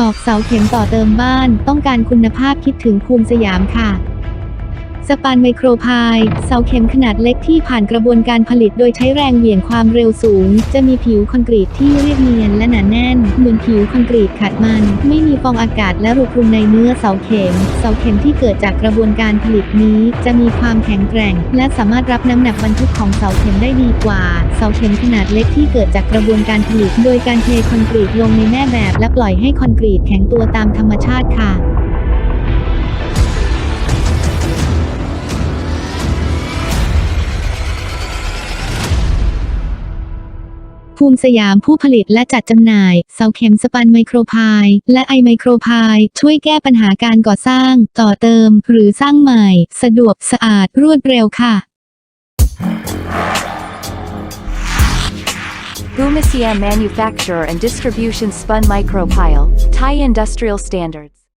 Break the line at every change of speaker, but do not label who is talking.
ตอกเสาเข็มต่อเติมบ้าน ต้องการคุณภาพคิดถึงภูมิสยามค่ะ สปานไมโครพายเสาเข็มขนาดเล็กที่ผ่านกระบวนการผลิตโดยใช้แรงเหวี่ยงความเร็วสูง จะมีผิวคอนกรีตที่เรียบเนียนและหนาแน่น เหมือนผิวคอนกรีตขัดมัน ไม่มีฟองอากาศและรูพรุนในเนื้อเสาเข็ม เสาเข็มที่เกิดจากกระบวนการผลิตนี้ จะมีความแข็งแกร่ง และสามารถรับน้ำหนักบรรทุกของเสาเข็มได้ดีกว่า เสาเข็มขนาดเล็กที่เกิดจากกระบวนการผลิต โดยการเทคอนกรีตลงในแม่แบบ และปล่อยให้คอนกรีตแข็งตัวตามธรรมชาติค่ะ ภูมิสยามผู้ผลิตและจัดจำหน่าย เสาเข็มสปันไมโครพายและไอไมโครพายช่วยแก้ปัญหาการก่อสร้าง ต่อเติม หรือสร้างใหม่ สะดวกสะอาดรวดเร็วค่ะ
Bumisia Manufacture and Distribution Spun Micropile, Thai Industrial Standards.